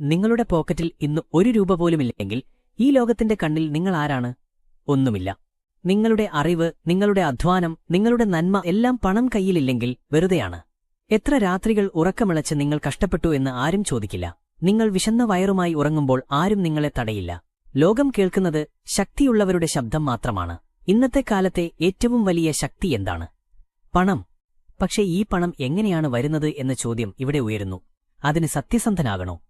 നിങ്ങളുടെ പോക്കറ്റിൽ ഇന്ന് ഒരു രൂപ പോലുമില്ലെങ്കിൽ ഈ ലോകത്തിന്റെ കണ്ണിൽ നിങ്ങൾ ആരാണ്? ഒന്നുമില്ല. നിങ്ങളുടെ അറിവ് നിങ്ങളുടെ അധ്വാനം നിങ്ങളുടെ നന്മ എല്ലാം പണം കയ്യിലില്ലെങ്കിൽ വെറുതെയാണ്. എത്ര രാത്രികൾ ഉറക്കമിളച്ച് നിങ്ങൾ കഷ്ടപ്പെട്ടു എന്ന് ആരും ചോദിക്കില്ല. നിങ്ങൾ വിശന്ന വയറുമായി ഉറങ്ങുമ്പോൾ ആരും നിങ്ങളെ തടയില്ല. ലോകം കേൾക്കുന്നത് ശക്തിയുള്ളവരുടെ ശബ്ദം മാത്രമാണ്. ഇന്നത്തെ കാലത്തെ ഏറ്റവും വലിയ ശക്തി എന്താണ്? പണം. പക്ഷേ ഈ പണം എങ്ങനെയാണ് വരുന്നത് എന്ന ചോദ്യം ഇവിടെ ഉയരുന്നു. അതിന് സത്യസന്ധനാകണോ?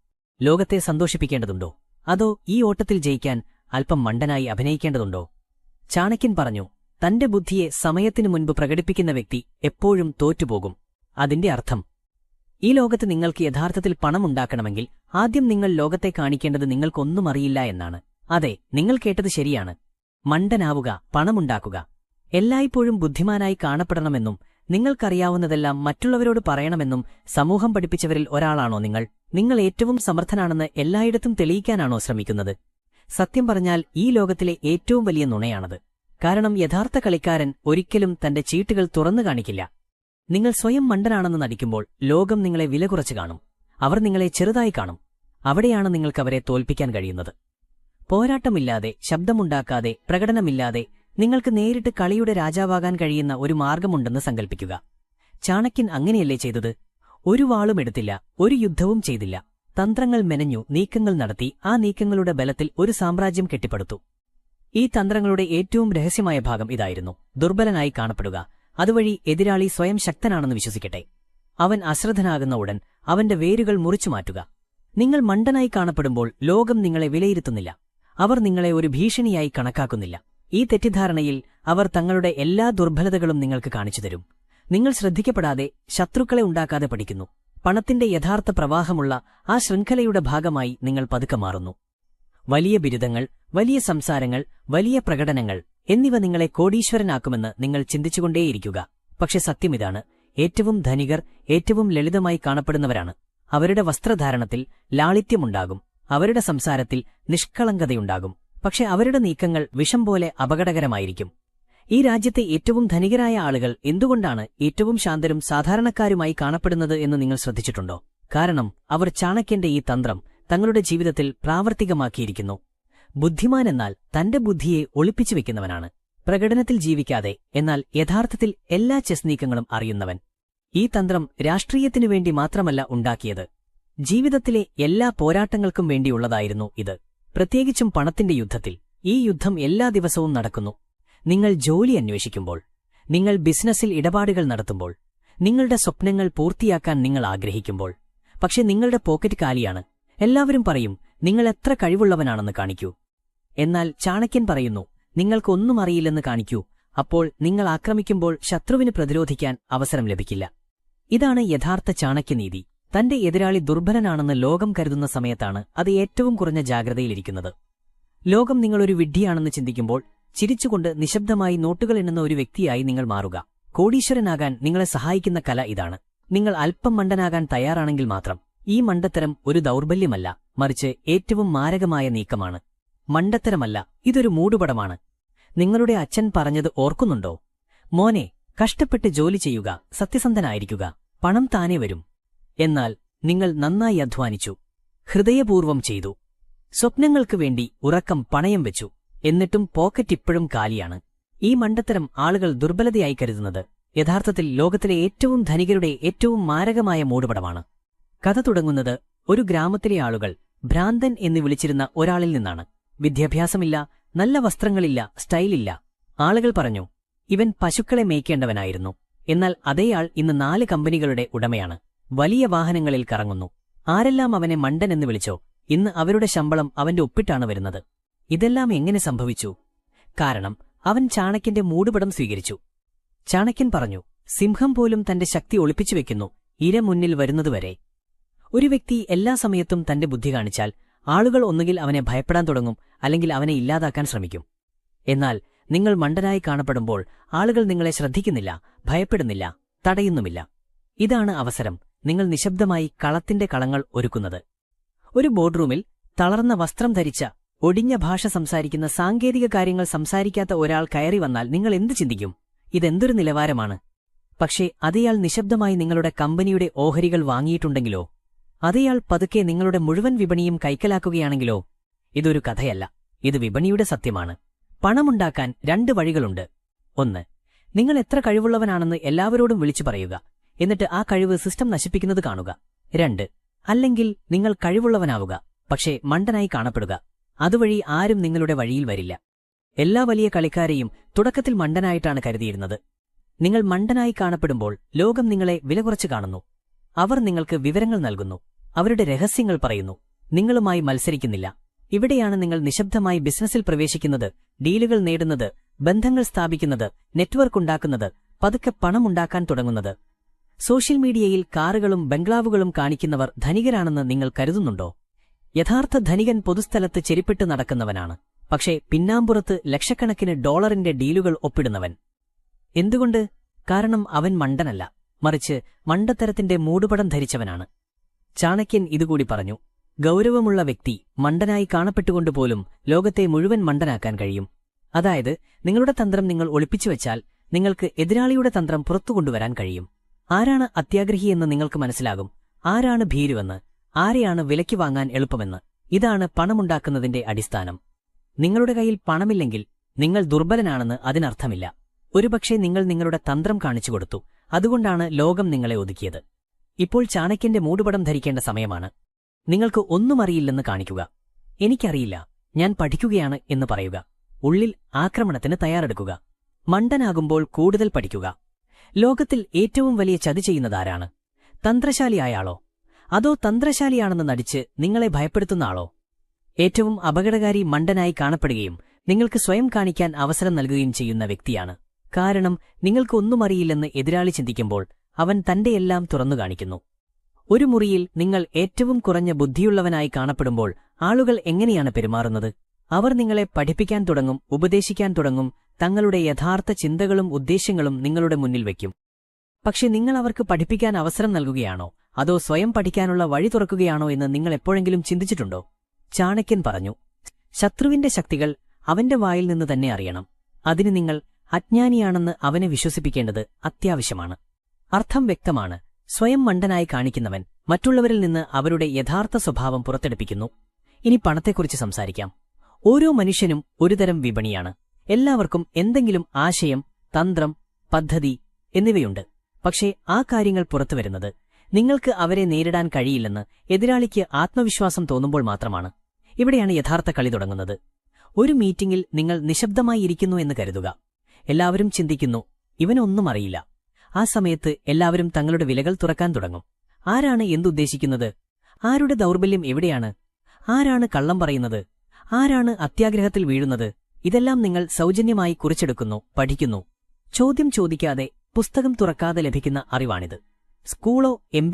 ലോകത്തെ സന്തോഷിപ്പിക്കേണ്ടതുണ്ടോ? അതോ ഈ ഓട്ടത്തിൽ ജയിക്കാൻ അല്പം മണ്ടനായി അഭിനയിക്കേണ്ടതുണ്ടോ? ചാണക്യൻ പറഞ്ഞു തന്റെ ബുദ്ധിയെ സമയത്തിനു മുൻപ് പ്രകടിപ്പിക്കുന്ന വ്യക്തി എപ്പോഴും തോറ്റുപോകും. അതിന്റെ അർത്ഥം ഈ ലോകത്ത് നിങ്ങൾക്ക് യഥാർത്ഥത്തിൽ പണം ഉണ്ടാക്കണമെങ്കിൽ ആദ്യം നിങ്ങൾ ലോകത്തെ കാണിക്കേണ്ടത് നിങ്ങൾക്കൊന്നും അറിയില്ല എന്നാണ്. അതെ നിങ്ങൾ കേട്ടത് ശരിയാണ്. മണ്ടനാവുക പണമുണ്ടാക്കുക. എല്ലായ്പ്പോഴും ബുദ്ധിമാനായി കാണപ്പെടണമെന്നും നിങ്ങൾക്കറിയാവുന്നതെല്ലാം മറ്റുള്ളവരോട് പറയണമെന്നും സമൂഹം പഠിപ്പിച്ചവരിൽ ഒരാളാണോ നിങ്ങൾ? നിങ്ങൾ ഏറ്റവും സമർത്ഥനാണെന്ന് എല്ലായിടത്തും തെളിയിക്കാനാണോ ശ്രമിക്കുന്നത്? സത്യം പറഞ്ഞാൽ ഈ ലോകത്തിലെ ഏറ്റവും വലിയ നുണയാണത്. കാരണം യഥാർത്ഥ കളിക്കാരൻ ഒരിക്കലും തന്റെ ചീട്ടുകൾ തുറന്നു കാണിക്കില്ല. നിങ്ങൾ സ്വയം മണ്ടനാണെന്ന് നടിക്കുമ്പോൾ ലോകം നിങ്ങളെ വില കുറച്ചു കാണും. അവർ നിങ്ങളെ ചെറുതായി കാണും. അവിടെയാണ് നിങ്ങൾക്കവരെ തോൽപ്പിക്കാൻ കഴിയുന്നത്. പോരാട്ടമില്ലാതെ ശബ്ദമുണ്ടാക്കാതെ പ്രകടനമില്ലാതെ നിങ്ങൾക്ക് നേരിട്ട് കളിയുടെ രാജാവാകാൻ കഴിയുന്ന ഒരു മാർഗമുണ്ടെന്ന് സങ്കൽപ്പിക്കുക. ചാണക്യൻ അങ്ങനെയല്ലേ ചെയ്തത്? ഒരു വാളും എടുത്തില്ല ഒരു യുദ്ധവും ചെയ്തില്ല. തന്ത്രങ്ങൾ മെനഞ്ഞു നീക്കങ്ങൾ നടത്തി ആ നീക്കങ്ങളുടെ ബലത്തിൽ ഒരു സാമ്രാജ്യം കെട്ടിപ്പടുത്തു. ഈ തന്ത്രങ്ങളുടെ ഏറ്റവും രഹസ്യമായ ഭാഗം ഇതായിരുന്നു. ദുർബലനായി കാണപ്പെടുക. അതുവഴി എതിരാളി സ്വയം ശക്തനാണെന്ന് വിശ്വസിക്കട്ടെ. അവൻ അശ്രദ്ധനാകുന്ന ഉടൻ അവന്റെ വേരുകൾ മുറിച്ചു മാറ്റുക. നിങ്ങൾ മണ്ടനായി കാണപ്പെടുമ്പോൾ ലോകം നിങ്ങളെ വിലയിരുത്തുന്നില്ല. അവർ നിങ്ങളെ ഒരു ഭീഷണിയായി കണക്കാക്കുന്നില്ല. ഈ തെറ്റിദ്ധാരണയിൽ അവർ തങ്ങളുടെ എല്ലാ ദുർബലതകളും നിങ്ങൾക്ക് കാണിച്ചു തരും. നിങ്ങൾ ശ്രദ്ധിക്കപ്പെടാതെ ശത്രുക്കളെ ഉണ്ടാക്കാതെ പഠിക്കുന്നു. പണത്തിന്റെ യഥാർത്ഥ പ്രവാഹമുള്ള ആ ശൃംഖലയുടെ ഭാഗമായി നിങ്ങൾ പതുക്കെ മാറുന്നു. വലിയ ബിരുദങ്ങൾ വലിയ സംസാരങ്ങൾ വലിയ പ്രകടനങ്ങൾ എന്നിവ നിങ്ങളെ കോടീശ്വരനാക്കുമെന്ന് നിങ്ങൾ ചിന്തിച്ചുകൊണ്ടേയിരിക്കുക. പക്ഷെ സത്യമിതാണ് ഏറ്റവും ധനികർ ഏറ്റവും ലളിതമായി കാണപ്പെടുന്നവരാണ്. അവരുടെ വസ്ത്രധാരണത്തിൽ ലാളിത്യമുണ്ടാകും അവരുടെ സംസാരത്തിൽ നിഷ്കളങ്കതയുണ്ടാകും. പക്ഷെ അവരുടെ നീക്കങ്ങൾ വിഷം പോലെ അപകടകരമായിരിക്കും. ഈ രാജ്യത്തെ ഏറ്റവും ധനികരായ ആളുകൾ എന്തുകൊണ്ടാണ് ഏറ്റവും ശാന്തരും സാധാരണക്കാരുമായി കാണപ്പെടുന്നത് എന്ന് നിങ്ങൾ ശ്രദ്ധിച്ചിട്ടുണ്ടോ? കാരണം അവർ ചാണക്യന്റെ ഈ തന്ത്രം തങ്ങളുടെ ജീവിതത്തിൽ പ്രാവർത്തികമാക്കിയിരിക്കുന്നു. ബുദ്ധിമാൻ എന്നാൽ തന്റെ ബുദ്ധിയെ ഒളിപ്പിച്ചു വെക്കുന്നവനാണ്. പ്രകടനത്തിൽ ജീവിക്കാതെ എന്നാൽ യഥാർത്ഥത്തിൽ എല്ലാ ചെസ് നീക്കങ്ങളും അറിയുന്നവൻ. ഈ തന്ത്രം രാഷ്ട്രീയത്തിനുവേണ്ടി മാത്രമല്ല ഉണ്ടാക്കിയത്. ജീവിതത്തിലെ എല്ലാ പോരാട്ടങ്ങൾക്കും വേണ്ടിയുള്ളതായിരുന്നു ഇത്. പ്രത്യേകിച്ചും പണത്തിന്റെ യുദ്ധത്തിൽ. ഈ യുദ്ധം എല്ലാ ദിവസവും നടക്കുന്നു. നിങ്ങൾ ജോലി അന്വേഷിക്കുമ്പോൾ നിങ്ങൾ ബിസിനസ്സിൽ ഇടപാടുകൾ നടത്തുമ്പോൾ നിങ്ങളുടെ സ്വപ്നങ്ങൾ പൂർത്തിയാക്കാൻ നിങ്ങൾ ആഗ്രഹിക്കുമ്പോൾ പക്ഷെ നിങ്ങളുടെ പോക്കറ്റ് കാലിയാണ്. എല്ലാവരും പറയും നിങ്ങൾ എത്ര കഴിവുള്ളവനാണെന്ന് കാണിക്കൂ. എന്നാൽ ചാണക്യൻ പറയുന്നു നിങ്ങൾക്കൊന്നും അറിയില്ലെന്ന് കാണിക്കൂ. അപ്പോൾ നിങ്ങൾ ആക്രമിക്കുമ്പോൾ ശത്രുവിന് പ്രതിരോധിക്കാൻ അവസരം ലഭിക്കില്ല. ഇതാണ് യഥാർത്ഥ ചാണക്യനീതി. തന്റെ എതിരാളി ദുർബലനാണെന്ന് ലോകം കരുതുന്ന സമയത്താണ് അത് ഏറ്റവും കുറഞ്ഞ ജാഗ്രതയിലിരിക്കുന്നത്. ലോകം നിങ്ങളൊരു വിഡ്ഢിയാണെന്ന് ചിന്തിക്കുമ്പോൾ ചിരിച്ചുകൊണ്ട് നിശബ്ദമായി നോട്ടുകൾ എണ്ണുന്ന ഒരു വ്യക്തിയായി നിങ്ങൾ മാറുക. കോടീശ്വരനാകാൻ നിങ്ങളെ സഹായിക്കുന്ന കല ഇതാണ്. നിങ്ങൾ അല്പം മണ്ടനാകാൻ തയ്യാറാണെങ്കിൽ മാത്രം ഈ മണ്ടത്തരം ഒരു ദൗർബല്യമല്ല മറിച്ച് ഏറ്റവും മാരകമായ നീക്കമാണ്. മണ്ടത്തരമല്ല ഇതൊരു മൂടുപടമാണ്. നിങ്ങളുടെ അച്ഛൻ പറഞ്ഞത് ഓർക്കുന്നുണ്ടോ? മോനെ കഷ്ടപ്പെട്ട് ജോലി ചെയ്യുക സത്യസന്ധനായിരിക്കുക പണം താനേ വരും. എന്നാൽ നിങ്ങൾ നന്നായി അധ്വാനിച്ചു ഹൃദയപൂർവം ചെയ്തു സ്വപ്നങ്ങൾക്കു വേണ്ടി ഉറക്കം പണയം വെച്ചു എന്നിട്ടും പോക്കറ്റ് ഇപ്പോഴും കാലിയാണ്. ഈ മണ്ടത്തരം ആളുകൾ ദുർബലതയായി കരുതുന്നത് യഥാർത്ഥത്തിൽ ലോകത്തിലെ ഏറ്റവും ധനികരുടെ ഏറ്റവും മാരകമായ മൂടുപടമാണ്. കഥ തുടങ്ങുന്നത് ഒരു ഗ്രാമത്തിലെ ആളുകൾ ഭ്രാന്തൻ എന്ന് വിളിച്ചിരുന്ന ഒരാളിൽ നിന്നാണ്. വിദ്യാഭ്യാസമില്ല നല്ല വസ്ത്രങ്ങളില്ല സ്റ്റൈലില്ല. ആളുകൾ പറഞ്ഞു ഇവൻ പശുക്കളെ മേയ്ക്കേണ്ടവനായിരുന്നു. എന്നാൽ അതേയാൾ ഇന്ന് നാല് കമ്പനികളുടെ ഉടമയാണ്. വലിയ വാഹനങ്ങളിൽ കറങ്ങുന്നു. ആരെല്ലാം അവനെ മണ്ടൻ എന്ന് വിളിച്ചോ ഇന്ന് അവരുടെ ശമ്പളം അവന്റെ ഒപ്പിട്ടാണ് വരുന്നത്. ഇതെല്ലാം എങ്ങനെ സംഭവിച്ചു? കാരണം അവൻ ചാണക്യന്റെ മൂടുപടം സ്വീകരിച്ചു. ചാണക്യൻ പറഞ്ഞു സിംഹം പോലും തന്റെ ശക്തി ഒളിപ്പിച്ചു വെക്കുന്നു ഇര മുന്നിൽ വരുന്നതുവരെ. ഒരു വ്യക്തി എല്ലാ സമയത്തും തന്റെ ബുദ്ധി കാണിച്ചാൽ ആളുകൾ ഒന്നുകിൽ അവനെ ഭയപ്പെടാൻ തുടങ്ങും അല്ലെങ്കിൽ അവനെ ഇല്ലാതാക്കാൻ ശ്രമിക്കും. എന്നാൽ നിങ്ങൾ മണ്ടനായി കാണപ്പെടുമ്പോൾ ആളുകൾ നിങ്ങളെ ശ്രദ്ധിക്കുന്നില്ല ഭയപ്പെടുന്നില്ല തടയുന്നുമില്ല. ഇതാണ് അവസരം. നിങ്ങൾ നിശബ്ദമായി കളത്തിന്റെ കളങ്ങൾ ഒരുക്കുന്നത്. ഒരു ബോർഡ്റൂമിൽ തളർന്ന വസ്ത്രം ധരിച്ച ഒടിഞ്ഞ ഭാഷ സംസാരിക്കുന്ന സാങ്കേതിക കാര്യങ്ങൾ സംസാരിക്കാത്ത ഒരാൾ കയറി വന്നാൽ നിങ്ങൾ എന്തു ചിന്തിക്കും? ഇതെന്തൊരു നിലവാരമാണ്? പക്ഷേ അതേയാൾ നിശബ്ദമായി നിങ്ങളുടെ കമ്പനിയുടെ ഓഹരികൾ വാങ്ങിയിട്ടുണ്ടെങ്കിലോ? അതേയാൾ പതുക്കെ നിങ്ങളുടെ മുഴുവൻ വിപണിയും കൈക്കലാക്കുകയാണെങ്കിലോ? ഇതൊരു കഥയല്ല. ഇത് വിപണിയുടെ സത്യമാണ്. പണമുണ്ടാക്കാൻ രണ്ട് വഴികളുണ്ട്. ഒന്ന് നിങ്ങൾ എത്ര കഴിവുള്ളവനാണെന്ന് എല്ലാവരോടും വിളിച്ചു പറയുക. എന്നിട്ട് ആ കഴിവ് സിസ്റ്റം നശിപ്പിക്കുന്നത് കാണുക. രണ്ട് അല്ലെങ്കിൽ നിങ്ങൾ കഴിവുള്ളവനാവുക പക്ഷേ മണ്ടനായി കാണപ്പെടുക. അതുവഴി ആരും നിങ്ങളുടെ വഴിയിൽ വരില്ല. എല്ലാ വലിയ കളിക്കാരെയും തുടക്കത്തിൽ മണ്ടനായിട്ടാണ് കരുതിയിരുന്നത്. നിങ്ങൾ മണ്ടനായി കാണപ്പെടുമ്പോൾ ലോകം നിങ്ങളെ വില കുറച്ച് കാണുന്നു. അവർ നിങ്ങൾക്ക് വിവരങ്ങൾ നൽകുന്നു. അവരുടെ രഹസ്യങ്ങൾ പറയുന്നു. നിങ്ങളുമായി മത്സരിക്കുന്നില്ല. ഇവിടെയാണ് നിങ്ങൾ നിശബ്ദമായി ബിസിനസ്സിൽ പ്രവേശിക്കുന്നത് ഡീലുകൾ നേടുന്നത് ബന്ധങ്ങൾ സ്ഥാപിക്കുന്നത് നെറ്റ്വർക്ക് ഉണ്ടാക്കുന്നത് പതുക്കെ പണമുണ്ടാക്കാൻ തുടങ്ങുന്നത്. സോഷ്യൽ മീഡിയയിൽ കാറുകളും ബംഗ്ലാവുകളും കാണിക്കുന്നവർ ധനികരാണെന്ന് നിങ്ങൾ കരുതുന്നുണ്ടോ? യഥാർത്ഥ ധനികൻ പൊതുസ്ഥലത്ത് ചെരിപ്പിട്ട് നടക്കുന്നവനാണ്. പക്ഷേ പിന്നാമ്പുറത്ത് ലക്ഷക്കണക്കിന് ഡോളറിന്റെ ഡീലുകൾ ഒപ്പിടുന്നവൻ. എന്തുകൊണ്ട്? കാരണം അവൻ മണ്ടനല്ല. മറിച്ച് മണ്ടത്തരത്തിന്റെ മൂടുപടം ധരിച്ചവനാണ്. ചാണക്യൻ ഇതുകൂടി പറഞ്ഞു ഗൗരവമുള്ള വ്യക്തി മണ്ടനായി കാണപ്പെട്ടുകൊണ്ടുപോലും ലോകത്തെ മുഴുവൻ മണ്ടനാക്കാൻ കഴിയും. അതായത് നിങ്ങളുടെ തന്ത്രം നിങ്ങൾ ഒളിപ്പിച്ചുവെച്ചാൽ നിങ്ങൾക്ക് എതിരാളിയുടെ തന്ത്രം പുറത്തുകൊണ്ടുവരാൻ കഴിയും. ആരാണ് അത്യാഗ്രഹിയെന്ന് നിങ്ങൾക്ക് മനസ്സിലാകും. ആരാണ് ഭീരുവെന്ന് ആരെയാണ് വിലയ്ക്ക് വാങ്ങാൻ എളുപ്പമെന്ന്. ഇതാണ് പണമുണ്ടാക്കുന്നതിന്റെ അടിസ്ഥാനം. നിങ്ങളുടെ കയ്യിൽ പണമില്ലെങ്കിൽ നിങ്ങൾ ദുർബലനാണെന്ന് അതിനർത്ഥമില്ല. ഒരുപക്ഷെ നിങ്ങൾ നിങ്ങളുടെ തന്ത്രം കാണിച്ചു കൊടുത്തു. അതുകൊണ്ടാണ് ലോകം നിങ്ങളെ ഒതുക്കിയത്. ഇപ്പോൾ ചാണക്യന്റെ മൂടുപടം ധരിക്കേണ്ട സമയമാണ്. നിങ്ങൾക്ക് ഒന്നും അറിയില്ലെന്ന് കാണിക്കുക. എനിക്കറിയില്ല. ഞാൻ പഠിക്കുകയാണ് എന്ന് പറയുക. ഉള്ളിൽ ആക്രമണത്തിന് തയ്യാറെടുക്കുക. മണ്ടനാകുമ്പോൾ കൂടുതൽ പഠിക്കുക. ലോകത്തിൽ ഏറ്റവും വലിയ ചതി ചെയ്യുന്നതാരാണ്? തന്ത്രശാലിയായ ആളോ അതോ തന്ത്രശാലിയാണെന്ന് നടിച്ച് നിങ്ങളെ ഭയപ്പെടുത്തുന്ന ആളോ? ഏറ്റവും അപകടകാരി മണ്ടനായി കാണപ്പെടുകയും നിങ്ങൾക്ക് സ്വയം കാണിക്കാൻ അവസരം നൽകുകയും ചെയ്യുന്ന വ്യക്തിയാണ്. കാരണം നിങ്ങൾക്കൊന്നും അറിയില്ലെന്ന് എതിരാളി ചിന്തിക്കുമ്പോൾ അവൻ തന്റെയെല്ലാം തുറന്നു കാണിക്കുന്നു. ഒരു മുറിയിൽ നിങ്ങൾ ഏറ്റവും കുറഞ്ഞ ബുദ്ധിയുള്ളവനായി കാണപ്പെടുമ്പോൾ ആളുകൾ എങ്ങനെയാണ് പെരുമാറുന്നത്? അവർ നിങ്ങളെ പഠിപ്പിക്കാൻ തുടങ്ങും ഉപദേശിക്കാൻ തുടങ്ങും തങ്ങളുടെ യഥാർത്ഥ ചിന്തകളും ഉദ്ദേശ്യങ്ങളും നിങ്ങളുടെ മുന്നിൽ വയ്ക്കും. പക്ഷെ നിങ്ങൾ അവർക്ക് പഠിപ്പിക്കാൻ അവസരം നൽകുകയാണോ? അതോ സ്വയം പഠിക്കാനുള്ള വഴി തുറക്കുകയാണോ എന്ന് നിങ്ങൾ എപ്പോഴെങ്കിലും ചിന്തിച്ചിട്ടുണ്ടോ? ചാണക്യൻ പറഞ്ഞു ശത്രുവിന്റെ ശക്തികൾ അവന്റെ വായിൽ നിന്ന് തന്നെ അറിയണം. അതിന് നിങ്ങൾ അജ്ഞാനിയാണെന്ന് അവനെ വിശ്വസിപ്പിക്കേണ്ടത് അത്യാവശ്യമാണ്. അർത്ഥം വ്യക്തമാണ്. സ്വയം മണ്ടനായി കാണിക്കുന്നവൻ മറ്റുള്ളവരിൽ നിന്ന് അവരുടെ യഥാർത്ഥ സ്വഭാവം പുറത്തെടുപ്പിക്കുന്നു. ഇനി പണത്തെക്കുറിച്ച് സംസാരിക്കാം. ഓരോ മനുഷ്യനും ഒരുതരം വിപണിയാണ്. എല്ലാവർക്കും എന്തെങ്കിലും ആശയം തന്ത്രം പദ്ധതി എന്നിവയുണ്ട്. പക്ഷേ ആ കാര്യങ്ങൾ പുറത്തുവരുന്നത് നിങ്ങൾക്ക് അവരെ നേരിടാൻ കഴിയില്ലെന്ന് എതിരാളിക്ക് ആത്മവിശ്വാസം തോന്നുമ്പോൾ മാത്രമാണ്. ഇവിടെയാണ് യഥാർത്ഥ കളി തുടങ്ങുന്നത്. ഒരു മീറ്റിംഗിൽ നിങ്ങൾ നിശബ്ദമായി ഇരിക്കുന്നു എന്ന് കരുതുക. എല്ലാവരും ചിന്തിക്കുന്നു ഇവനൊന്നും അറിയില്ല. ആ സമയത്ത് എല്ലാവരും തങ്ങളുടെ വിലകൾ തുറക്കാൻ തുടങ്ങും. ആരാണ് എന്തുദ്ദേശിക്കുന്നത്? ആരുടെ ദൗർബല്യം എവിടെയാണ്? ആരാണ് കള്ളം പറയുന്നത്? ആരാണ് അത്യാഗ്രഹത്തിൽ വീഴുന്നത്? ഇതെല്ലാം നിങ്ങൾ സൗജന്യമായി കുറിച്ചെടുക്കുന്നു പഠിക്കുന്നു. ചോദ്യം ചോദിക്കാതെ പുസ്തകം തുറക്കാതെ ലഭിക്കുന്ന അറിവാണിത്. സ്കൂളോ എം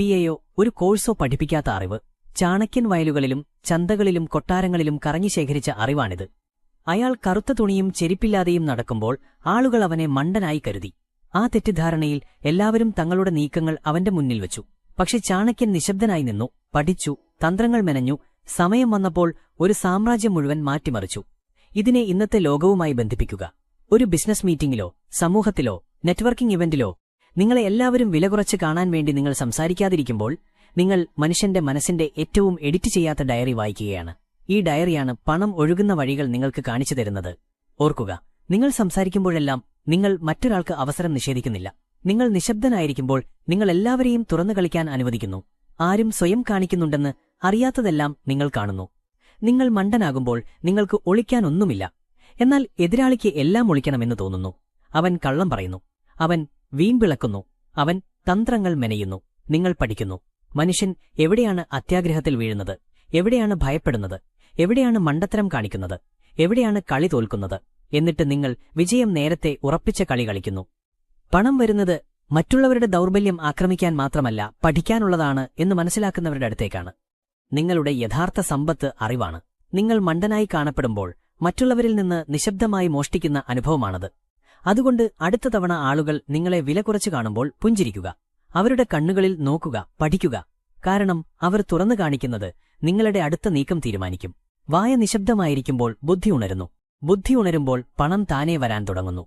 ഒരു കോഴ്സോ പഠിപ്പിക്കാത്ത അറിവ് ചാണക്യൻ വയലുകളിലും ചന്തകളിലും കൊട്ടാരങ്ങളിലും കറങ്ങി ശേഖരിച്ച അറിവാണിത്. അയാൾ കറുത്ത തുണിയും ചെരിപ്പില്ലാതെയും നടക്കുമ്പോൾ ആളുകൾ അവനെ മണ്ടനായി കരുതി. ആ തെറ്റിദ്ധാരണയിൽ എല്ലാവരും തങ്ങളുടെ നീക്കങ്ങൾ അവന്റെ മുന്നിൽ വച്ചു. പക്ഷെ ചാണക്യൻ നിശബ്ദനായി നിന്നു പഠിച്ചു തന്ത്രങ്ങൾ മെനഞ്ഞു സമയം വന്നപ്പോൾ ഒരു സാമ്രാജ്യം മുഴുവൻ മാറ്റിമറിച്ചു. ഇതിനെ ഇന്നത്തെ ലോകവുമായി ബന്ധിപ്പിക്കുക. ഒരു ബിസിനസ് മീറ്റിംഗിലോ സമൂഹത്തിലോ നെറ്റ്വർക്കിംഗ് ഇവന്റിലോ നിങ്ങളെ എല്ലാവരും വില കുറച്ച് കാണാൻ വേണ്ടി നിങ്ങൾ സംസാരിക്കാതിരിക്കുമ്പോൾ നിങ്ങൾ മനുഷ്യന്റെ മനസ്സിന്റെ ഏറ്റവും എഡിറ്റ് ചെയ്യാത്ത ഡയറി വായിക്കുകയാണ്. ഈ ഡയറിയാണ് പണം ഒഴുകുന്ന വഴികൾ നിങ്ങൾക്ക് കാണിച്ചു തരുന്നത്. ഓർക്കുക നിങ്ങൾ സംസാരിക്കുമ്പോഴെല്ലാം നിങ്ങൾ മറ്റൊരാൾക്ക് അവസരം നിഷേധിക്കുന്നില്ല. നിങ്ങൾ നിശബ്ദനായിരിക്കുമ്പോൾ നിങ്ങൾ എല്ലാവരെയും തുറന്നു കളിക്കാൻ അനുവദിക്കുന്നു. ആരും സ്വയം കാണിക്കുന്നുണ്ടെന്ന് അറിയാത്തതെല്ലാം നിങ്ങൾ കാണുന്നു. നിങ്ങൾ മണ്ടനാകുമ്പോൾ നിങ്ങൾക്ക് ഒളിക്കാനൊന്നുമില്ല. എന്നാൽ എതിരാളിക്ക് എല്ലാം ഒളിക്കണമെന്ന് തോന്നുന്നു. അവൻ കള്ളം പറയുന്നു. അവൻ വീമ്പിളക്കുന്നു അവൻ തന്ത്രങ്ങൾ മെനയുന്നു. നിങ്ങൾ പഠിക്കുന്നു. മനുഷ്യൻ എവിടെയാണ് അത്യാഗ്രഹത്തിൽ വീഴുന്നത്? എവിടെയാണ് ഭയപ്പെടുന്നത്? എവിടെയാണ് മണ്ടത്തരം കാണിക്കുന്നത്? എവിടെയാണ് കളി തോൽക്കുന്നത്? എന്നിട്ട് നിങ്ങൾ വിജയം നേരത്തെ ഉറപ്പിച്ച കളി കളിക്കുന്നു. പണം വരുന്നത് മറ്റുള്ളവരുടെ ദൗർബല്യം ആക്രമിക്കാൻ മാത്രമല്ല പഠിക്കാനുള്ളതാണ് എന്ന് മനസ്സിലാക്കുന്നവരുടെ അടുത്തേക്കാണ്. നിങ്ങളുടെ യഥാർത്ഥ സമ്പത്ത് അറിവാണ്. നിങ്ങൾ മണ്ടനായി കാണപ്പെടുമ്പോൾ മറ്റുള്ളവരിൽ നിന്ന് നിശബ്ദമായി മോഷ്ടിക്കുന്ന അനുഭവമാണത്. അതുകൊണ്ട് അടുത്ത തവണ ആളുകൾ നിങ്ങളെ വില കുറച്ചു കാണുമ്പോൾ പുഞ്ചിരിക്കുക. അവരുടെ കണ്ണുകളിൽ നോക്കുക പഠിക്കുക. കാരണം അവർ തുറന്നു കാണിക്കുന്നത് നിങ്ങളുടെ അടുത്ത നീക്കം തീരുമാനിക്കും. വായ നിശബ്ദമായിരിക്കുമ്പോൾ ബുദ്ധി ഉണരുന്നു. ബുദ്ധി ഉണരുമ്പോൾ പണം താനേ വരാൻ തുടങ്ങുന്നു.